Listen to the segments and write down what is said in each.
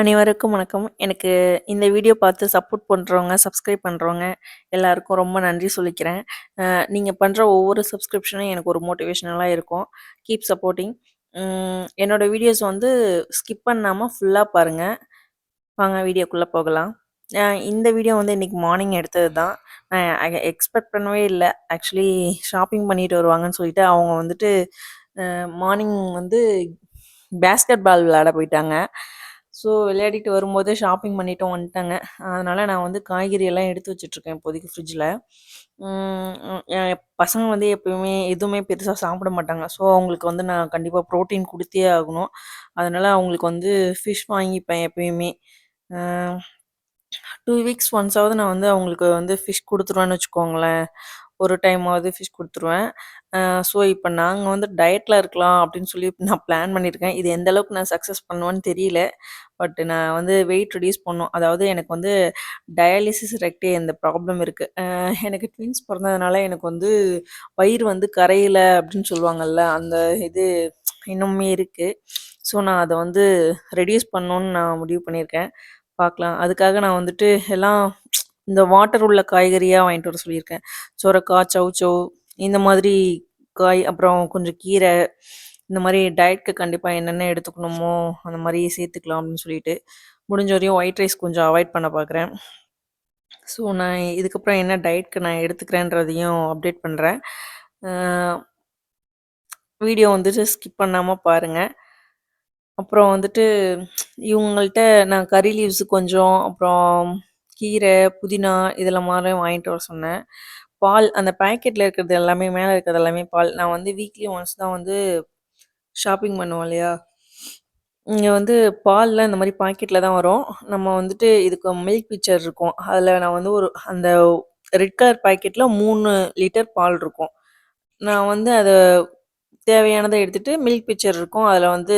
அனைவருக்கும் வணக்கம். எனக்கு இந்த வீடியோ பார்த்து சப்போர்ட் பண்ணுறவங்க சப்ஸ்கிரைப் பண்ணுறவங்க எல்லாருக்கும் ரொம்ப நன்றி சொல்லிக்கிறேன். நீங்கள் பண்ணுற ஒவ்வொரு சப்ஸ்கிரிப்ஷனும் எனக்கு ஒரு மோட்டிவேஷனலாக இருக்கும். Keep supporting. என்னோடய என்னோட வீடியோஸ் வந்து ஸ்கிப் பண்ணாமல் ஃபுல்லாக பாருங்கள் வாங்க வீடியோக்குள்ளே போகலாம். இந்த வீடியோ வந்து இன்றைக்கி மார்னிங் எடுத்தது தான். நான் எக்ஸ்பெக்ட் பண்ணவே இல்லை ஆக்சுவலி ஷாப்பிங் பண்ணிட்டு வருவாங்கன்னு சொல்லிட்டு அவங்க வந்துட்டு மார்னிங் வந்து பேஸ்கெட் பால் விளையாட போயிட்டாங்க. ஸோ விளையாடிட்டு வரும்போதே ஷாப்பிங் பண்ணிட்டோம் வந்துட்டாங்க. அதனால் நான் வந்து காய்கறி எல்லாம் எடுத்து வச்சுட்ருக்கேன் இப்போதைக்கு ஃப்ரிட்ஜில் என் பசங்க வந்து எப்பயுமே எதுவுமே பெருசாக சாப்பிட மாட்டாங்க. ஸோ அவங்களுக்கு வந்து நான் கண்டிப்பாக ப்ரோட்டீன் கொடுத்தே ஆகணும். அதனால் அவங்களுக்கு வந்து ஃபிஷ் வாங்கிப்பேன் எப்பயுமே. டூ வீக்ஸ் ஒன்ஸாவது நான் வந்து அவங்களுக்கு வந்து ஃபிஷ் கொடுத்துருவேன்னு வச்சுக்கோங்களேன். ஒரு டைமாவது ஃபிஷ் கொடுத்துருவேன் அ ஸோ இப்ப நாங்க வந்து டயட்ல இருக்கலாம் அப்படின்னு சொல்லி நான் பிளான் பண்ணியிருக்கேன். இது எந்த அளவுக்கு நான் சக்சஸ் பண்ணுவேன்னு தெரியல. பட் நான் வந்து வெயிட் ரெடியூஸ் பண்ணணும். அதாவது எனக்கு வந்து டயாலிசிஸ் ரெக்டே இந்த ப்ராப்ளம் இருக்கு. அ எனக்கு ட்வின்ஸ் பிறந்ததுனால எனக்கு வந்து வயிறு வந்து கரையல அப்படின்னு சொல்லுவாங்கல்ல, அந்த இது இன்னுமே இருக்கு. ஸோ நான் அத வந்து ரெடியூஸ் பண்ணணும்னு நான் முடிவு பண்ணியிருக்கேன். பார்க்கலாம். அதுக்காக நான் வந்துட்டு எல்லாம் இந்த வாட்டர் உள்ள காய்கறியா வாங்கிட்டு வர சொல்லியிருக்கேன். சொரக்காய், சௌசௌ இந்த மாதிரி காய், அப்புறம் கொஞ்சம் கீரை, இந்த மாதிரி டயட்க்கு கண்டிப்பாக என்னென்ன எடுத்துக்கணுமோ, அந்த மாதிரி சேர்த்துக்கலாம் அப்படின்னு சொல்லிட்டு, முடிஞ்ச வரையும் ஒயிட் ரைஸ் கொஞ்சம் அவாய்ட் பண்ண பார்க்குறேன். ஸோ நான் இதுக்கப்புறம் என்ன டயட்க்கு நான் எடுத்துக்கிறேன்றதையும் அப்டேட் பண்ணுறேன் வீடியோ வந்துட்டு ஸ்கிப் பண்ணாமல் பாருங்கள் அப்புறம் வந்துட்டு இவங்கள்ட்ட நான் கறி லீவ்ஸ் கொஞ்சம், அப்புறம் கீரை, புதினா இதெல்லாம் மாதிரி வாங்கிட்டு வர சொன்னேன். பால் அந்த பேக்கெட்டில் இருக்கிறது எல்லாமே மேலே இருக்கிறது எல்லாமே பால். நான் வந்து வீக்லி ஒன்ஸ் தான் வந்து ஷாப்பிங் பண்ணுவோம் இல்லையா? இங்கே வந்து பால்லாம் இந்த மாதிரி பாக்கெட்டில் தான் வரும். நம்ம வந்துட்டு இதுக்கு மில்க் பிக்சர் இருக்கும். அதில் நான் வந்து ஒரு அந்த ரெட் கலர் பாக்கெட்டில் மூணு லிட்டர் பால் இருக்கும். நான் வந்து அதை தேவையானதை எடுத்துகிட்டு மில்க் பிக்சர் இருக்கும். அதில் வந்து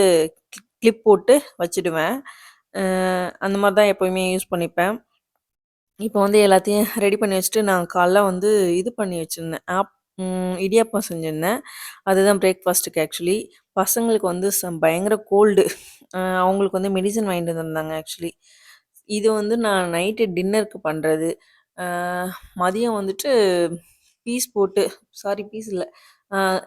கிளிப் போட்டு வச்சுடுவேன். அந்த மாதிரி தான் எப்போயுமே யூஸ் பண்ணிப்பேன். இப்போ வந்து எல்லாத்தையும் ரெடி பண்ணி வச்சுட்டு, நான் காலைல வந்து இது பண்ணி வச்சுருந்தேன் ஆப் இடியாப்பம் செஞ்சுருந்தேன் அதுதான் பிரேக்ஃபாஸ்ட்டுக்கு ஆக்சுவலி. பசங்களுக்கு வந்து ச பயங்கர கோல்டு. அவங்களுக்கு வந்து மெடிசன் வாங்கிட்டு வந்திருந்தாங்க ஆக்சுவலி. இது வந்து நான் நைட்டு டின்னருக்கு பண்ணுறது மதியம் வந்துட்டு பீஸ் போட்டு சாரி பீஸ் இல்லை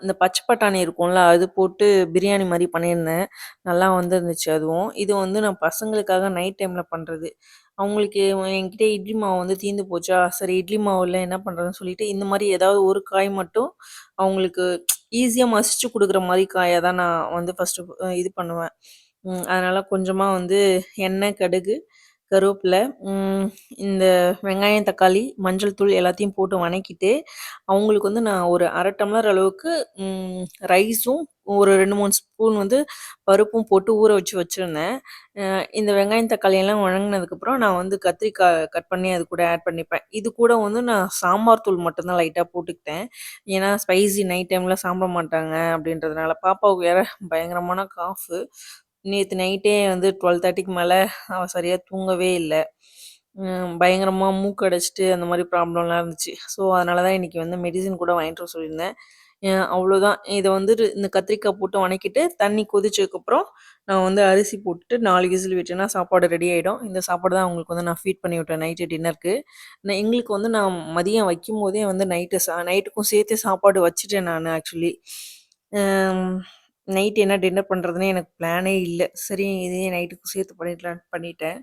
இந்த பச்சை பட்டாணி இருக்கும்ல, அது போட்டு பிரியாணி மாதிரி பண்ணியிருந்தேன். நல்லா வந்துருந்துச்சு அதுவும். இது வந்து நான் பசங்களுக்காக நைட் டைமில் பண்ணுறது அவங்களுக்கு என்கிட்ட இட்லி மாவு வந்து தீர்ந்து போச்சா, சரி இட்லி மாவு என்ன பண்ணுறதுன்னு சொல்லிட்டு, இந்த மாதிரி ஏதாவது ஒரு காய் மட்டும் அவங்களுக்கு ஈஸியாக மசிச்சு கொடுக்குற மாதிரி காயாக தான் நான் வந்து ஃபஸ்ட்டு இது பண்ணுவேன். அதனால் கொஞ்சமாக வந்து எண்ணெய், கடுகு, கருவேப்பில, இந்த வெங்காயம், தக்காளி, மஞ்சள் தூள் எல்லாத்தையும் போட்டு வணக்கிட்டு, அவங்களுக்கு வந்து நான் ஒரு அரை டம்ளர் அளவுக்கு ரைஸும், ஒரு 2, 3 ஸ்பூன் வந்து பருப்பும் போட்டு ஊற வச்சு வச்சுருந்தேன் இந்த வெங்காயம், தக்காளி எல்லாம் நான் வந்து கத்திரிக்காய் கட் பண்ணி அது கூட ஆட் பண்ணிப்பேன். இது கூட வந்து நான் சாம்பார் தூள் மட்டும்தான் லைட்டாக போட்டுக்கிட்டேன். ஏன்னா ஸ்பைசி நைட் டைமில் சாப்பிட மாட்டாங்க அப்படின்றதுனால. பாப்பாவுக்கு வேற பயங்கரமான காஃபு. நேற்று நைட்டே வந்து டுவெல் தேர்ட்டிக்கு மேலே அவள் சரியாக தூங்கவே இல்லை பயங்கரமாக பயங்கரமா மூக்கு அந்த மாதிரி ப்ராப்ளம்லாம் இருந்துச்சு. ஸோ அதனால தான் இன்றைக்கி வந்து மெடிசின் கூட வாங்கிட்டு வர சொல்லியிருந்தேன். அவ்வளோதான். இதை வந்துட்டு இந்த கத்திரிக்காய் போட்டு வணக்கிட்டு, தண்ணி கொதிச்சதுக்கப்புறம் நான் வந்து அரிசி போட்டுட்டு நாலு விசில் விட்டேன்னா சாப்பாடு ரெடி ஆகிடும் இந்த சாப்பாடு தான் அவங்களுக்கு வந்து நான் ஃபீட் பண்ணி விட்டேன் நைட்டு டின்னருக்கு. நான் எங்களுக்கு வந்து நான் மதியம் வைக்கும்போதே வந்து நைட்டு சா நைட்டுக்கும் சேர்த்து சாப்பாடு வச்சுட்டேன் நான் ஆக்சுவலி. நைட் என்ன டின்னர் பண்ணுறதுன்னு எனக்கு பிளானே இல்லை சரி இதையே நைட்டுக்கும் சேர்த்து பண்ணிடலான்ட்டு பண்ணிட்டேன்.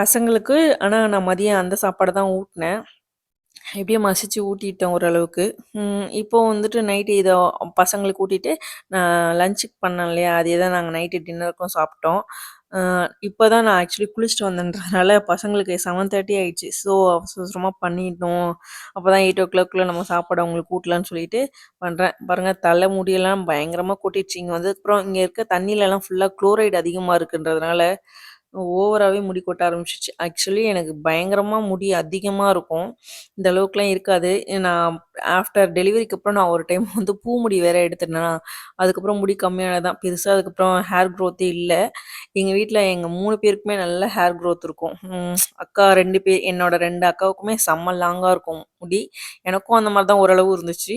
பசங்களுக்கு ஆனால் நான் மதியம் அந்த சாப்பாடு தான் ஊட்டினேன் எப்படியோ மசிச்சு ஊட்டிட்டேன் ஓரளவுக்கு. இப்போ வந்துட்டு நைட்டு இதை பசங்களுக்கு ஊட்டிட்டு, நான் லஞ்சுக்கு பண்ணேன் இல்லையா? அதே தான் நாங்கள் நைட்டு டின்னருக்கும் சாப்பிட்டோம். அ இப்போ தான் நான் ஆக்சுவலி குளிச்சுட்டு வந்தேன்றதுனால பசங்களுக்கு 7:30 ஆயிடுச்சு. ஸோ அவசர அவசரமா எயிட் அப்பதான் 8:00க்குள்ள நம்ம சாப்பாடு அவங்களுக்கு கூட்டலான்னு சொல்லிட்டு பண்றேன். பாருங்க தலை முடியெல்லாம் பயங்கரமா கொட்டிடுச்சு. இங்க வந்ததுக்கப்புறம் இங்க இருக்க தண்ணிலலாம் ஃபுல்லா குளோரைடு அதிகமா இருக்குன்றதுனால, ஓவராகவே முடி கொட்ட ஆரம்பிச்சிச்சு ஆக்சுவலி எனக்கு பயங்கரமாக முடி அதிகமாக இருக்கும். இந்த அளவுக்குலாம் இருக்காது. நான் ஆஃப்டர் டெலிவரிக்கு அப்புறம் நான் ஒரு டைம் வந்து பூ முடி வேற எடுத்துட்டேன்னா அதுக்கப்புறம் முடி கம்மியானது தான். பெருசாக அதுக்கப்புறம் ஹேர் க்ரோத்தே இல்லை எங்கள் வீட்டில் எங்கள் மூணு பேருக்குமே நல்ல ஹேர் க்ரோத் இருக்கும். அக்கா ரெண்டு பேர் என்னோட ரெண்டு அக்காவுக்குமே செம்ம லாங்காக இருக்கும் முடி. எனக்கும் அந்த மாதிரி தான் ஓரளவு இருந்துச்சு.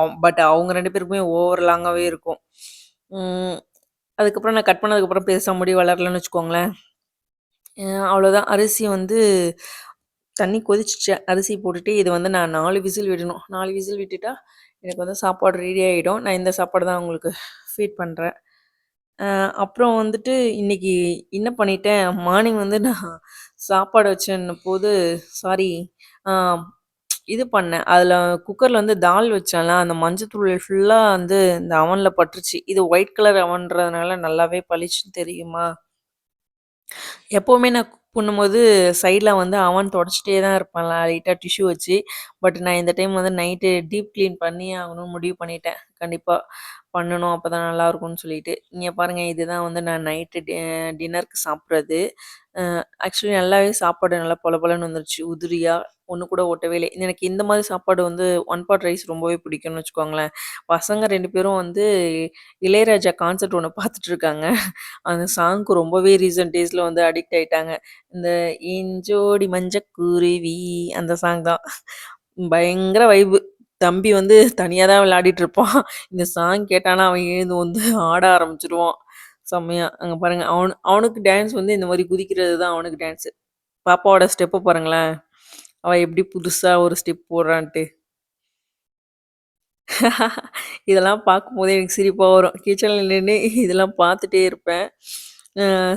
அவ் பட் அவங்க ரெண்டு பேருக்குமே ஓவர் லாங்காகவே இருக்கும். அதுக்கப்புறம் நான் கட் பண்ணதுக்கப்புறம் பெருசாக முடி வளரலன்னு வச்சுக்கோங்களேன். அவ்வளோதான் அரிசி வந்து தண்ணி கொதிச்சிச்சு அரிசி போட்டுட்டு இது வந்து நான் நாலு விசில் விடணும். நாலு விசில் விட்டுட்டா, எனக்கு வந்து சாப்பாடு ரெடி ஆகிடும் நான் இந்த சாப்பாடு தான் உங்களுக்கு ஃபீட் பண்ணுறேன் அப்புறம் வந்துட்டு இன்னைக்கு என்ன பண்ணிட்டேன், மார்னிங் வந்து நான் சாப்பாடு வச்சேன்னபோது சாரி இது பண்ணேன். அதில் குக்கரில் வந்து தால் வச்சேன்ல, அந்த மஞ்சத்தூள் ஃபுல்லாக வந்து இந்த அவனில் பட்டுருச்சு. இது ஒயிட் கலர் அவன்றதுனால நல்லாவே பளிச்சுன்னு தெரியுமா? எப்போவுமே நான் குக் பண்ணும்போது சைடில் வந்து அவன் தொடச்சிட்டே தான் இருப்பேன் லைட்டாக டிஷ்யூ வச்சு. பட் நான் இந்த டைம் வந்து நைட்டு டீப் க்ளீன் பண்ணி ஆகணும்னு முடிவு பண்ணிட்டேன். கண்டிப்பாக பண்ணணும். அப்பதான் நல்லாயிருக்கும்னு சொல்லிட்டு. நீங்கள் பாருங்கள் இதுதான் வந்து நான் நைட்டு டி eh, டின்னருக்கு சாப்பிட்றது ஆக்சுவலி நல்லாவே சாப்பாடு நல்லா பொல பொலன்னு வந்துருச்சு. உதிரியாக ஒன்று கூட ஒட்டவே இல்லை எனக்கு இந்த மாதிரி சாப்பாடு வந்து ஒன் பாட் ரைஸ் ரொம்பவே பிடிக்கும்னு வச்சுக்கோங்களேன். பசங்க ரெண்டு பேரும் வந்து இளையராஜா கான்சர்ட் ஒன்று பார்த்துட்டு இருக்காங்க. அந்த சாங்க்கு ரொம்பவே ரீசன்ட் டேஸில் வந்து அடிக்ட் ஆயிட்டாங்க. இந்த "எஞ்சோடி மஞ்சக்குருவி" அந்த சாங் தான். பயங்கர வைபு. தம்பி வந்து தனியாக தான் விளையாடிட்டு இருப்பான். இந்த சாங் கேட்டானா அவன் எழுந்து வந்து ஆட ஆரம்பிச்சிருவான் செம்மையா. அங்க பாருங்க. அவனு அவனுக்கு டான்ஸ் வந்து இந்த மாதிரி குதிக்கிறது தான் அவனுக்கு டான்ஸு. பாப்பாவோட ஸ்டெப்பை பாருங்களேன். அவள் எப்படி புதுசா ஒரு ஸ்டெப் போடுறான்ட்டு. இதெல்லாம் பார்க்கும்போதே எனக்கு சிரிப்பாக வரும். கிச்சனில் நின்று இதெல்லாம் பார்த்துட்டே இருப்பேன்.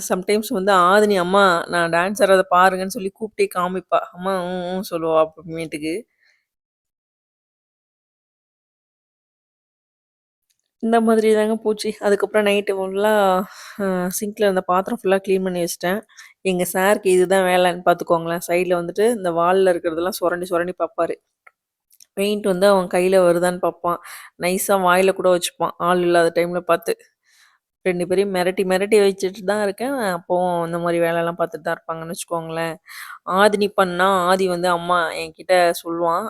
சம்டைம்ஸ் வந்து ஆதினி, "அம்மா நான் டான்ஸ் ஆடுறதை பாருங்கன்னு" சொல்லி கூப்பிட்டே காமிப்பா. அம்மா ம், சொல்லுவா அப்புறமேட்டுக்கு. இந்த மாதிரி தாங்க போச்சு. அதுக்கப்புறம் நைட்டு ஃபுல்லாக சிங்கில் அந்த இருந்த பாத்திரம் ஃபுல்லாக க்ளீன் பண்ணி வச்சுட்டேன். எங்கள் சாருக்கு இதுதான் வேலைன்னு பார்த்துக்கோங்களேன். சைடில் வந்துட்டு இந்த வாலில் இருக்கிறதெல்லாம் சுரண்டி சுரண்டி பார்ப்பாரு. பெயிண்ட் வந்து அவன் கையில் வருதான்னு பார்ப்பான். நைஸாக வாயில் கூட வச்சுப்பான். ஆள் இல்லாத டைமில் பார்த்து. ரெண்டு பேரையும் மிரட்டி மிரட்டி வச்சுட்டு தான் இருக்கேன். அப்பவும் இந்த மாதிரி வேலையெல்லாம் பார்த்துட்டு தான் இருப்பாங்கன்னு வச்சுக்கோங்களேன். ஆதினி பண்ணா, ஆதி வந்து அம்மா என்கிட்ட சொல்லுவான்.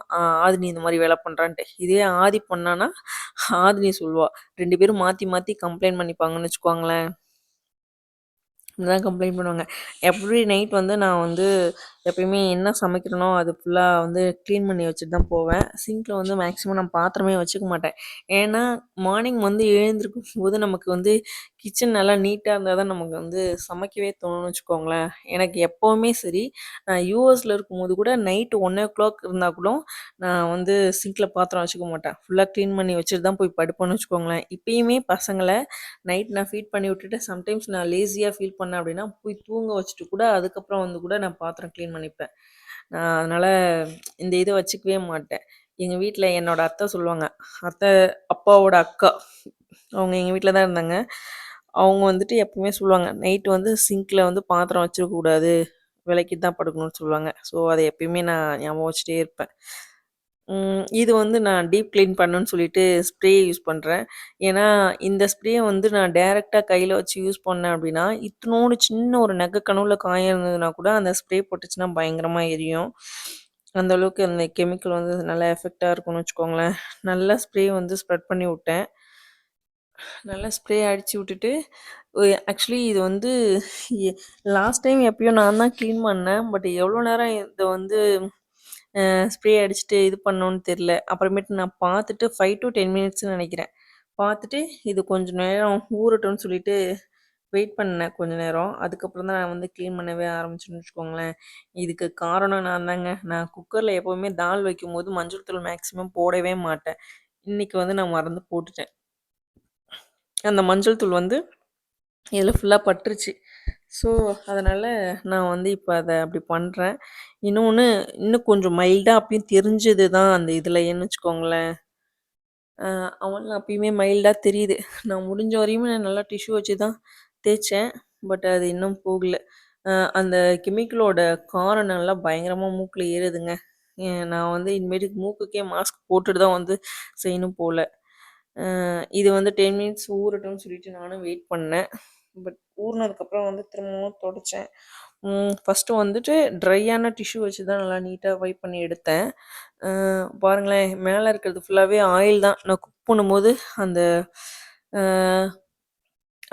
ஆதினி இந்த மாதிரி வேலை பண்ணுறான்ட்டு இதே ஆதி பண்ணான்னா, ஆதினி சொல்லுவா. ரெண்டு பேரும் மாத்தி மாத்தி கம்ப்ளைண்ட் பண்ணிப்பாங்கன்னு வச்சுக்கோங்களேன். தான் கம்ப்ளைண்ட் பண்ணுவாங்க. எவ்ரி நைட் வந்து நான் வந்து எப்பயுமே என்ன சமைக்கிறனோ அது ஃபுல்லாக வந்து க்ளீன் பண்ணி வச்சுட்டு தான் போவேன். சிங்கில் வந்து மேக்ஸிமம் நான் பாத்திரமே வச்சுக்க மாட்டேன். ஏன்னா, மார்னிங் வந்து எழுந்திருக்கும் போது நமக்கு வந்து கிச்சன் நல்லா நீட்டாக இருந்தால் தான் நமக்கு வந்து சமைக்கவே தோணும்னு வச்சுக்கோங்களேன். எனக்கு எப்போவுமே சரி, நான் யூஎஸில் இருக்கும்போது கூட நைட்டு ஒன் ஓ கிளாக் இருந்தால் கூட நான் வந்து சிங்கில் பாத்திரம் வச்சுக்க மாட்டேன். ஃபுல்லாக கிளீன் பண்ணி வச்சுட்டு தான் போய் படுப்பேன்னு வச்சுக்கோங்களேன். இப்பயுமே பசங்களை நைட் நான் ஃபீட் பண்ணி விட்டுட்டு சம்டைம்ஸ் நான் லேசியாக ஃபீல் பண்ணேன் அப்படின்னா, போய் தூங்க வச்சுட்டு கூட அதுக்கப்புறம் வந்து கூட நான் பாத்திரம் க்ளீன் பண்ணிப்பேன். நான் அதனால் இந்த இதை வச்சுக்கவே மாட்டேன். எங்கள் வீட்டில் என்னோட அத்தை சொல்லுவாங்க. அத்தை அப்பாவோட அக்கா. அவங்க எங்கள் வீட்டில் தான் இருந்தாங்க. அவங்க வந்துட்டு எப்பவுமே சொல்லுவாங்க, "நைட் வந்து சிங்கில் வந்து பாத்திரம் வச்சுக்கக்கூடாது. விலைக்கு தான் படுக்கணும்னு" சொல்லுவாங்க. ஸோ, அதை எப்பயுமே நான் ஞாபகம் வச்சுட்டே இருப்பேன். ம். இது வந்து நான் டீப் கிளீன் பண்ணணும்னு சொல்லிட்டு ஸ்ப்ரே யூஸ் பண்றேன். ஏன்னா, இந்த ஸ்ப்ரேய வந்து நான் டைரக்ட்டா கையில வச்சு யூஸ் பண்ணேன் அப்படின்னா, இத்துணூண்டு சின்ன ஒரு நகை கனவுல காயம் இருந்ததுனா கூட அந்த ஸ்ப்ரே பட்டுச்சுன்னா பயங்கரமா எரியும். அந்த அளவுக்கு அந்த கெமிக்கல் வந்து நல்லா எஃபெக்ட்டா இருக்கும்னு வச்சுக்கோங்களேன். நல்லா ஸ்ப்ரே வந்து ஸ்ப்ரெட் பண்ணி விட்டேன். நல்லா ஸ்ப்ரே அடிச்சு விட்டுட்டு, ஒ ஆக்சுவலி இது வந்து எ லாஸ்ட் டைம் எப்பயோ நான் தான் கிளீன் பண்ணேன். பட் எவ்வளோ நேரம் இத வந்து ஸ்ப்ரே அடிச்சுட்டு இது பண்ணோன்னு தெரில அப்புறமேட்டு நான் பார்த்துட்டு ஃபைவ் டூ டென் மினிட்ஸ்னு நினைக்கிறேன் பார்த்துட்டு இது கொஞ்சம் நேரம் ஊறட்டும்னு சொல்லிட்டு வெயிட் பண்ணேன் கொஞ்ச நேரம். அதுக்கப்புறம் தான் நான் வந்து க்ளீன் பண்ணவே ஆரம்பிச்சேன்னு வச்சுக்கோங்களேன். இதுக்கு காரணம் நான் தாங்க. நான் குக்கரில் எப்போவுமே தால் வைக்கும்போது மஞ்சள் தூள் மேக்ஸிமம் போடவே மாட்டேன். இன்றைக்கி வந்து நான் மறந்து போட்டுட்டேன். அந்த மஞ்சள் தூள் வந்து இதில் ஃபுல்லாக பட்டுருச்சு. ஸோ, அதனால் நான் வந்து இப்போ அதை அப்படி பண்ணுறேன் இன்னொன்று இன்னும் கொஞ்சம் மைல்டாக அப்பயும் தெரிஞ்சது தான் அந்த இதுலயேன்னு வச்சுக்கோங்களேன். அ அப்பயுமே மைல்டாக தெரியுது. நான் முடிஞ்ச வரையுமே நான் நல்லா டிஷ்யூ வச்சு தான் தேய்ச்சேன். பட் அது இன்னும் போகல. அந்த கெமிக்கலோட காரம் நல்லா பயங்கரமாக மூக்கில் ஏறுதுங்க. நான் வந்து இனிமேட்டுக்கு மூக்குக்கே மாஸ்க் போட்டுட்டு தான் வந்து செய்யணும் போல் இது வந்து 10 மினிட்ஸ் ஊறட்டும்னு சொல்லிட்டு நானும் வெயிட் பண்ணேன். பட் ஊறினதுக்கப்புறம் வந்து திரும்பவும் தொடச்சேன். ஃபஸ்ட்டு வந்துட்டு ட்ரையான டிஷ்யூ வச்சு தான் நல்லா நீட்டாக வைப் பண்ணி எடுத்தேன். பாருங்களேன் மேலே இருக்கிறது ஃபுல்லாகவே ஆயில் தான். நான் குக் பண்ணும்போது அந்த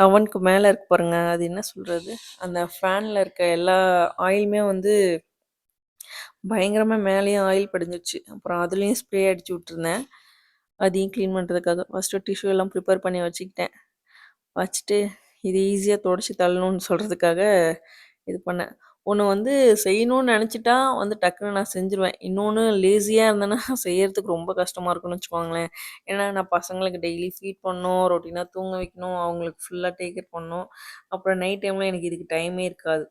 அவனுக்கு மேலே இருக்கு பாருங்க. அது என்ன சொல்கிறது அந்த ஃபேனில் இருக்க எல்லா ஆயிலுமே வந்து பயங்கரமாக மேலேயும் ஆயில் படிஞ்சிருச்சு. அப்புறம் அதுலேயும் ஸ்ப்ரே அடிச்சு விட்டுருந்தேன். அதையும் க்ளீன் பண்ணுறதுக்காக ஃபர்ஸ்ட்டு டிஷ்யூ எல்லாம் ப்ரிப்பேர் பண்ணி வச்சுக்கிட்டேன். வச்சுட்டு இது ஈஸியாக துடச்சி தள்ளணும்னு சொல்கிறதுக்காக இது பண்ணேன். ஒன்று வந்து செய்யணும்னு நினச்சிட்டா வந்து டக்குன்னு நான் செஞ்சுருவேன். இன்னொன்று லேசியாக இருந்தேன்னா செய்யறதுக்கு ரொம்ப கஷ்டமாக இருக்கும்னு வச்சுக்கோங்களேன். ஏன்னா நான் பசங்களுக்கு டெய்லி ஃபீட் பண்ணணும், ரொட்டீனாக தூங்க வைக்கணும், அவங்களுக்கு ஃபுல்லாக டேக் கேர் பண்ணணும். அப்புறம் நைட் டைமில் எனக்கு இதுக்கு டைமே இருக்காது.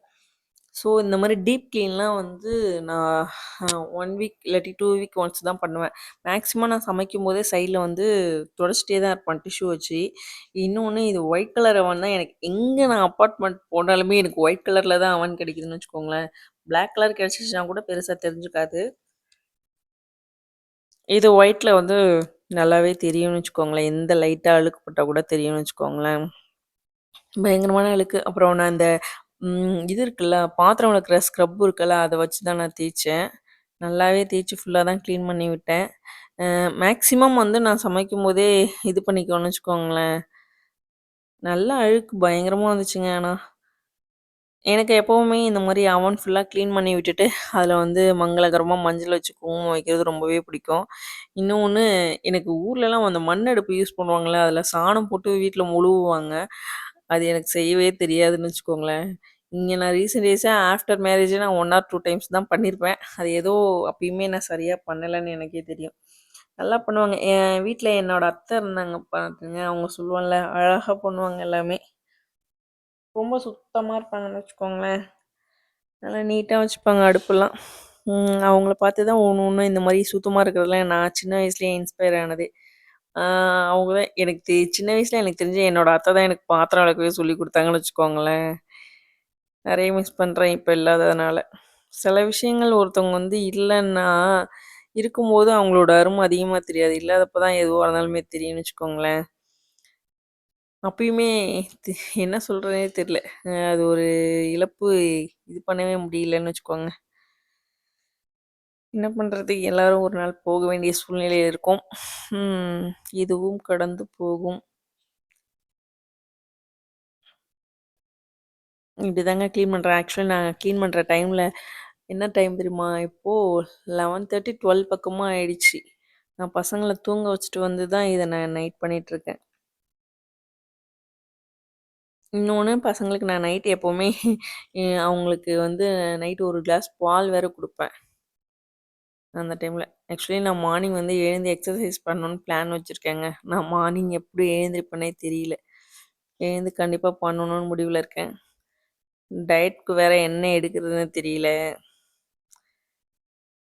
ஸோ இந்த மாதிரி டீப் கிளீன்லாம் வந்து நான் ஒன் வீக் இல்லாட்டி டூ வீக் ஒன்ஸ் தான் பண்ணுவேன். மேக்ஸிமம் நான் சமைக்கும்போதே சைடில் வந்து தொடச்சிட்டே தான் இருப்பேன் டிஷ்யூ வச்சு. இன்னொன்று இது ஒயிட் கலர் அவன் தான் எனக்கு எங்கே நான் அப்பார்ட்மெண்ட் போனாலுமே எனக்கு ஒயிட் கலரில் தான் அவன் கிடைக்குதுன்னு வச்சுக்கோங்களேன். பிளாக் கலர் கிடச்சிச்சுன்னா கூட பெருசாக தெரிஞ்சுக்காது. இது ஒயிட்டில் வந்து நல்லாவே தெரியும்னு வச்சுக்கோங்களேன். எந்த லைட்டாக அழுக்கு கூட தெரியும்னு வச்சுக்கோங்களேன். பயங்கரமான அழுக்கு. அப்புறம் நான் இந்த ம் இது இருக்குல்ல, பாத்திரம் விளக்குற ஸ்க்ரப் இருக்குல்ல, அத வச்சு தான் நான் தேய்ச்சேன். நல்லாவே தேய்ச்சு ஃபுல்லா தான் கிளீன் பண்ணி விட்டேன். அ மேக்ஸிமம் வந்து நான் சமைக்கும்போதே இது பண்ணிக்குவேன்னு வச்சுக்கோங்களேன். நல்லா அழுக்கு பயங்கரமா வந்துச்சுங்க ஆனா. எனக்கு எப்பவுமே இந்த மாரி அவன் ஃபுல்லா கிளீன் பண்ணி விட்டுட்டு, அதில் வந்து மங்களகரமா மஞ்சள் வச்சு குங்குமம் வைக்கிறது ரொம்பவே பிடிக்கும். இன்னொன்னு எனக்கு ஊர்லலாம் அந்த மண் அடுப்பு யூஸ் பண்ணுவாங்கல்ல, அதில் சாணம் போட்டு வீட்ல மொழுவுவாங்க. அது எனக்கு செய்யவே தெரியாதுன்னு வச்சுக்கோங்களேன். இங்க நான் ரீசென்ட் டேஸா ஆஃப்டர் மேரேஜே நான் 1 ஆர் 2 டைம்ஸ் தான் பண்ணியிருப்பேன். அது ஏதோ அப்பயுமே நான் சரியா பண்ணலன்னு எனக்கே தெரியும். நல்லா பண்ணுவாங்க. என் வீட்ல என்னோட அத்தை இருந்தாங்க பாத்துங்க, அவங்க சொல்லுவாங்கல்ல அழகா பண்ணுவாங்க எல்லாமே. ரொம்ப சுத்தமா இருப்பாங்கன்னு வச்சுக்கோங்களேன். நல்லா நீட்டா வச்சுப்பாங்க அடுப்புலாம். ம் அவங்கள பார்த்து தான் ஒண்ணு ஒண்ணும் இந்த மாரி சுத்தமா இருக்கிறதெல்லாம் நான் சின்ன வயசுலயே இன்ஸ்பயர் ஆனதே. அவங்க தான் எனக்கு தெ சின்ன வயசுல எனக்கு தெரிஞ்சு என்னோட அத்தை தான் எனக்கு பாத்திரம் விளக்கவே சொல்லிக் குடுத்தாங்கன்னு வச்சுக்கோங்களேன். நெறைய மிஸ் பண்றேன் இப்ப இல்லாததுனால. சில விஷயங்கள் ஒருத்தவங்க வந்து இல்லன்னா, இருக்கும்போது அவங்களோட அரும அதிகமா தெரியாது. இல்லாதப்ப தான் எதுவா இருந்தாலுமே தெரியும்னு வச்சுக்கோங்களேன். அப்பயுமே தி என்ன சொல்றதுன்னே தெரியல. அ அது ஒரு இழப்பு இது பண்ணவே முடியலன்னு வச்சுக்கோங்க. என்ன பண்ணுறது எல்லாரும் ஒரு நாள் போக வேண்டிய சூழ்நிலையில் இருக்கும் இதுவும் கடந்து போகும். இப்படிதாங்க க்ளீன் பண்ணுறேன் ஆக்சுவலி நான் க்ளீன் பண்ணுற டைமில் என்ன டைம் தெரியுமா? இப்போது லெவன் தேர்ட்டி டுவெல் பக்கமாக ஆயிடுச்சு. நான் பசங்களை தூங்க வச்சுட்டு வந்து தான் இதை நான் நைட் பண்ணிகிட்ருக்கேன் இன்னொன்று பசங்களுக்கு நான் நைட் எப்போவுமே அவங்களுக்கு வந்து நைட் ஒரு கிளாஸ் பால் வேறு கொடுப்பேன் அந்த டைமில் ஆக்சுவலி நான் மார்னிங் வந்து எழுந்து எக்ஸசைஸ் பண்ணணும்னு பிளான் வச்சுருக்கேங்க நான் மார்னிங் எப்படி எழுந்திருப்பேனே தெரியல. எழுந்து கண்டிப்பாக பண்ணணும்னு முடிவில் இருக்கேன். டயட்க்கு வேறு என்ன எடுக்கிறதுன்னு தெரியல.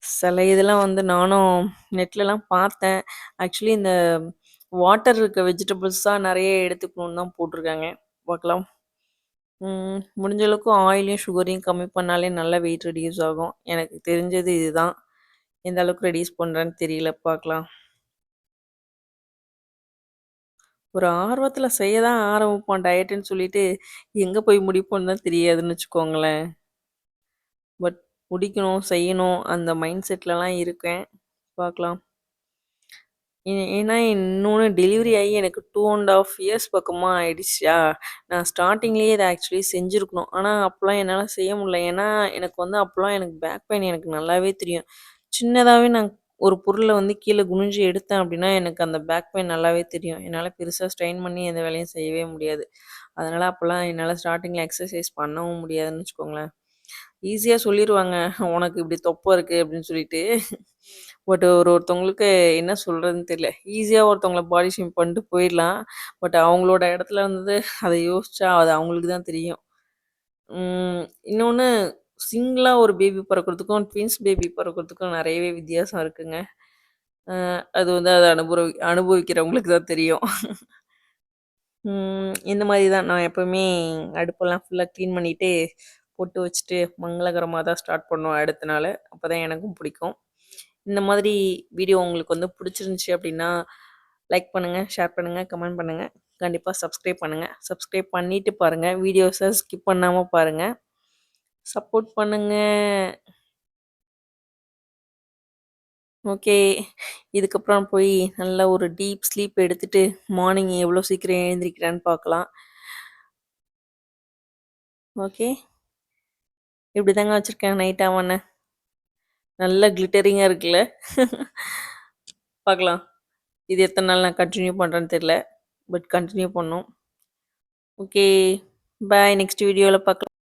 சில இதெல்லாம் வந்து நானும் நெட்லலாம் பார்த்தேன். ஆக்சுவலி இந்த வாட்டர் இருக்க வெஜிடபிள்ஸ் தான் நெறைய எடுத்துக்கணும்னு தான் போட்டிருக்காங்க. பார்க்கலாம். முடிஞ்சளவுக்கு ஆயிலையும், சுகரையும் கம்மி பண்ணாலே நல்லா வெயிட் ரெடியூஸ் ஆகும். எனக்கு தெரிஞ்சது இதுதான். எந்த அளவுக்கு ரெடியூஸ் பண்ணுறேன்னு தெரியல பார்க்கலாம். ஒரு ஆர்வத்தில் செய்ய தான் ஆரம்பிப்போம் டயட்டுன்னு சொல்லிட்டு, எங்கே போய் முடிப்போம்னு தான் தெரியாதுன்னு வச்சுக்கோங்களேன். பட் முடிக்கணும், செய்யணும் அந்த மைண்ட் செட்லலாம் இருக்கேன். பார்க்கலாம். ஏ ஏன்னா இன்னொன்று டெலிவரி ஆகி எனக்கு 2 1/2 இயர்ஸ் பக்கமாக ஆயிடுச்சா, நான் ஸ்டார்டிங்லேயே இதை ஆக்சுவலி செஞ்சுருக்கணும் ஆனால் அப்போலாம் என்னால் செய்ய முடியல. ஏன்னா எனக்கு வந்து அப்போலாம் எனக்கு பேக் பெயின் எனக்கு நல்லாவே தெரியும். சின்னதாவே நான் ஒரு பொருள வந்து கீழ குனிஞ்சு எடுத்தேன் அப்படின்னா, எனக்கு அந்த பேக் பெயின் நல்லாவே தெரியும். என்னால பெருசா ஸ்ட்ரெயின் பண்ணி எந்த வேலையும் செய்யவே முடியாது. அதனால அப்பலாம் என்னால ஸ்டார்ட்டிங்ல எக்ஸர்சைஸ் பண்ணவும் முடியாதுன்னு வச்சுக்கோங்களேன். ஈஸியா சொல்லிருவாங்க, "உனக்கு இப்படி தொப்பம் இருக்கு" அப்படின்னு சொல்லிட்டு. பட் ஒரு ஒருத்தவங்களுக்கு என்ன சொல்றதுன்னு தெரியல. ஈஸியா ஒருத்தவங்கள பாடி ஷேம் பண்ணிட்டு போயிடலாம். பட் அவங்களோட இடத்துல வந்து அத யோசிச்சா அது அவங்களுக்கு தான் தெரியும். ம் இன்னொன்னு சிங்கிளாக ஒரு பேபி பிறக்கிறதுக்கும் ட்வின்ஸ் பேபி பிறக்கிறதுக்கும் நிறையவே வித்தியாசம் இருக்குங்க. அது வந்து அதை அனுபவி அனுபவிக்கிறவங்களுக்கு தான் தெரியும். இந்த மாதிரி தான் நான் எப்போவுமே அடுப்பெல்லாம் ஃபுல்லாக க்ளீன் பண்ணிவிட்டு பொட்டு வச்சுட்டு மங்களகரமாக தான் ஸ்டார்ட் பண்ணுவேன் அடுத்த நாள் அப்போ தான் எனக்கும் பிடிக்கும். இந்த மாதிரி வீடியோ உங்களுக்கு வந்து பிடிச்சிருந்துச்சி அப்படின்னா, லைக் பண்ணுங்கள் ஷேர் பண்ணுங்கள் கமெண்ட் பண்ணுங்கள் கண்டிப்பாக சப்ஸ்கிரைப் பண்ணுங்கள் சப்ஸ்கிரைப் பண்ணிவிட்டு பாருங்கள் வீடியோஸை ஸ்கிப் பண்ணாமல் பாருங்கள் சப்போர்ட் பண்ணுங்க. ஓகே. இதுக்கப்புறம் போய் நல்லா ஒரு டீப் ஸ்லீப் எடுத்துட்டு, மார்னிங் எவ்வளோ சீக்கிரம் எழுந்திருக்கிறான்னு பார்க்கலாம். ஓகே. இப்படிதாங்க வச்சிருக்கேன் நைட் ஆவான நல்ல கிளிட்டரிங்காக இருக்குல்ல. பார்க்கலாம். இது எத்தனை நாள் நான் கண்டினியூ பண்ணுறேன்னு தெரியல. பட் கண்டினியூ பண்ணும். ஓகே. பாய். நெக்ஸ்ட் வீடியோவில் பார்க்கலாம்.